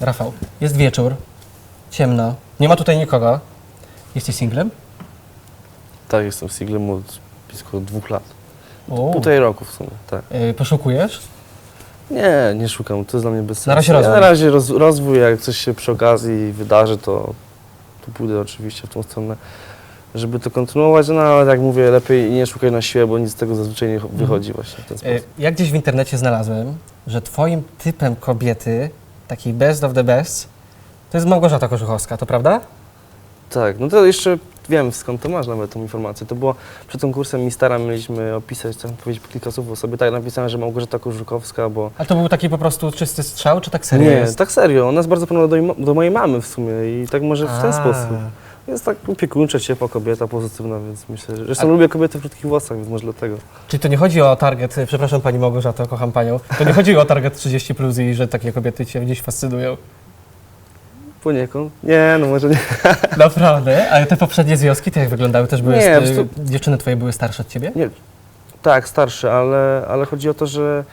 Rafał, jest wieczór, ciemno, nie ma tutaj nikogo. Jesteś singlem? Tak, jestem singlem od blisko dwóch lat. O, Półtorej roku w sumie, tak. y, poszukujesz? Nie, nie szukam, to jest dla mnie bez sensu. Na razie Ja rozwój. Na razie roz, rozwój, jak coś się przy okazji wydarzy, to, to pójdę oczywiście w tą stronę, żeby to kontynuować, no ale jak mówię, lepiej nie szukaj na siłę, bo nic z tego zazwyczaj nie wychodzi właśnie w ten Y, sposób. Ja gdzieś w internecie znalazłem, że twoim typem kobiety, takiej best of the best, to jest Małgorzata Korzuchowska, to prawda? Tak, no to jeszcze wiem skąd to masz nawet tą informację. To było przed konkursem Mistera mieliśmy opisać, tam powiedzieć kilka słów o sobie. Tak napisałem, że Małgorzata Kożukowska, bo Ale to był taki po prostu czysty strzał, czy tak serio nie, jest? tak serio. Ona jest bardzo podobna do, do mojej mamy w sumie i tak może w ten A. sposób. Jest tak opiekuńcza, ciepła kobieta, pozytywna, więc myślę, że zresztą A- lubię kobiety w krótkich włosach, więc może dlatego. Czyli to nie chodzi o target, y, przepraszam pani Małgorzato, kocham panią, to nie chodzi o target 30 plus i że takie kobiety cię gdzieś fascynują. Poniekąd. Nie, no może nie. Naprawdę? Ale te poprzednie związki, to jak wyglądały? Też były, Nie, st- po prostu- dziewczyny twoje były starsze od ciebie? nie. Tak, starszy, ale, ale chodzi o to, że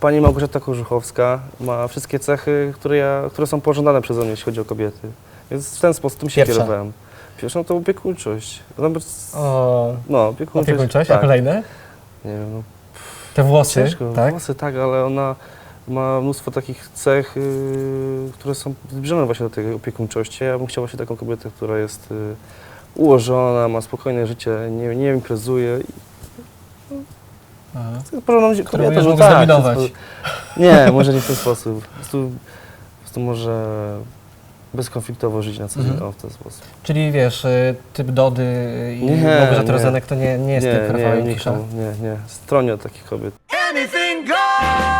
pani Małgorzata Kożuchowska ma wszystkie cechy, które, ja, które są pożądane przeze mnie, jeśli chodzi o kobiety. Więc w ten sposób tym się Pierwsza. kierowałem. Pierwszą to opiekuńczość. Ona bez- O, No, opiekuńczość. opiekuńczość, a tak. kolejne? Nie wiem, no, Te włosy, ciężko. tak? Włosy, tak, ale ona ma mnóstwo takich cech, y, które są zbliżone właśnie do tej opiekuńczości. Ja bym chciał właśnie taką kobietę, która jest y, ułożona, ma spokojne życie, nie, nie imprezuje. Aha. Porządną dzie- Którą mógł tak, zdominować. Nie, może nie w ten sposób. Po prostu, po prostu może bezkonfliktowo żyć na co mhm. dzień w ten sposób. Czyli wiesz, y, typ Dody i Nie, Bobrze nie. Trozenek to nie, nie jest typ nie, Rafała tak? nie, nie, nie. Stronię od takich kobiet. anything goes.